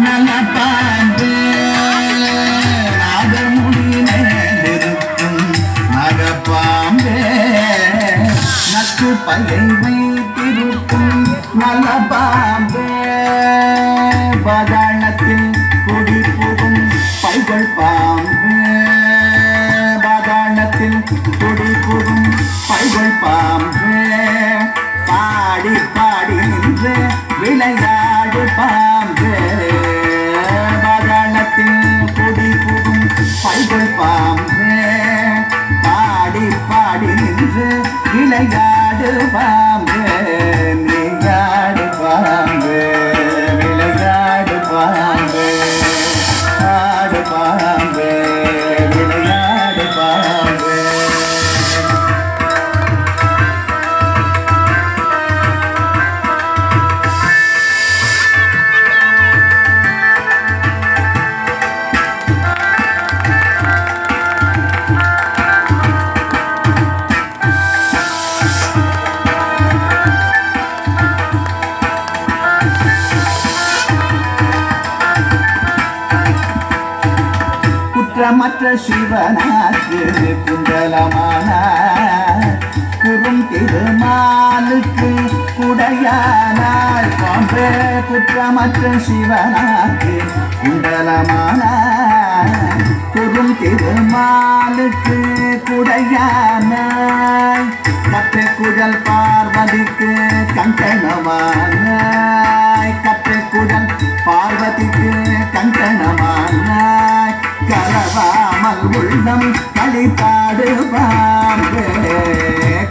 நலப்பாம்பு நாகமுடியிலிருக்கும் நகப்பாம்பே நச்சு பகை வைத்திருக்கும் நலப்பாம்பே. பாம்பு பாடி பாடி நின்று விளையாடு பாம்பு நீயாடு பாம்பு? குற்றமற்ற சிவனாக்கு குண்டலமான குறும் திருமாலுக்கு குடையானாய் போன்ற குற்றமற்ற சிவனாக்கு குண்டலமான குறும் திருமாலுக்கு குடையானாய் மற்ற குழல் பார்வதிக்கு கங்கணமானாய் உள்ளம் கழித்தாடு பாம்பு.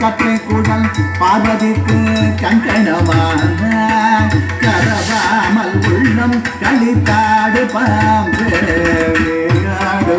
கற்றை குழல் பார்வதிக்கு கங்கணமானாய் கரவாமல் உள்ளம் கழித்தாடு பாம்பு. விளையாடு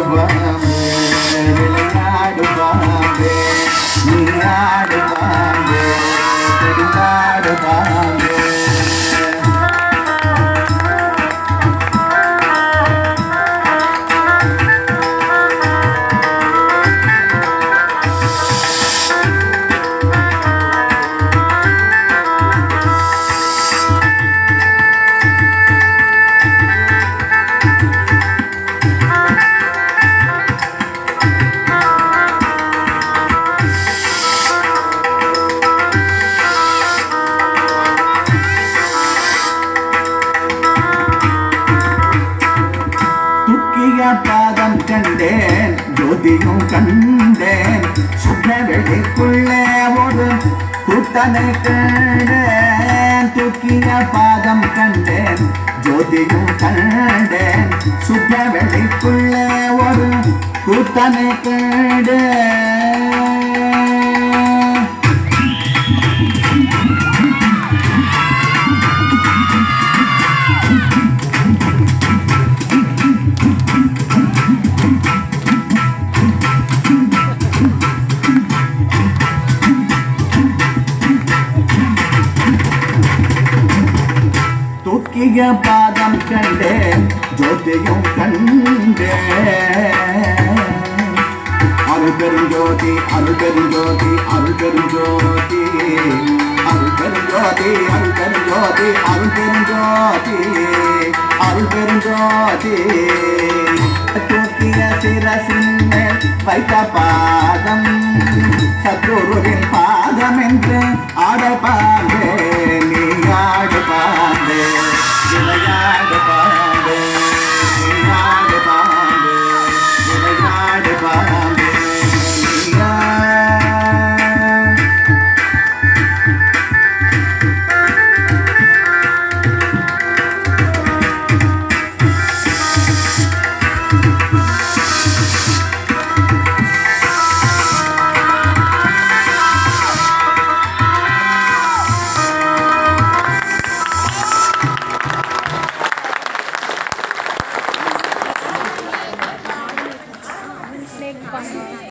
கண்டேன் ஜோதியும் கண்டேன். சுற்றவெளிக்குள்ளே ஒரு கூட்டனை கண்டேன் தூக்கிய பாதம் கண்டேன் ஜோதியும் கண்டேன். சுற்றவெளிக்குள்ளே ஒரு கூட்டனை கண்டேன் தூக்கிய பாதம் கண்டே ஜோதியும் கண்டே. அருள் பெருஞ்சோதி அருள் பெருஞ்சோதி அருள் பெருஞ்சோதி அருள் பெருஞ்சோதி அருள் பெருஞ்சோதி அருள் பெருஞ்சோதி அருள் பெருஞ்சோதி தூக்கிய சிரசின் வைத்த பாதம் சத்குருவின் பாதம் என்று ஆட நீ ஆடு பாம்பே விளையாடு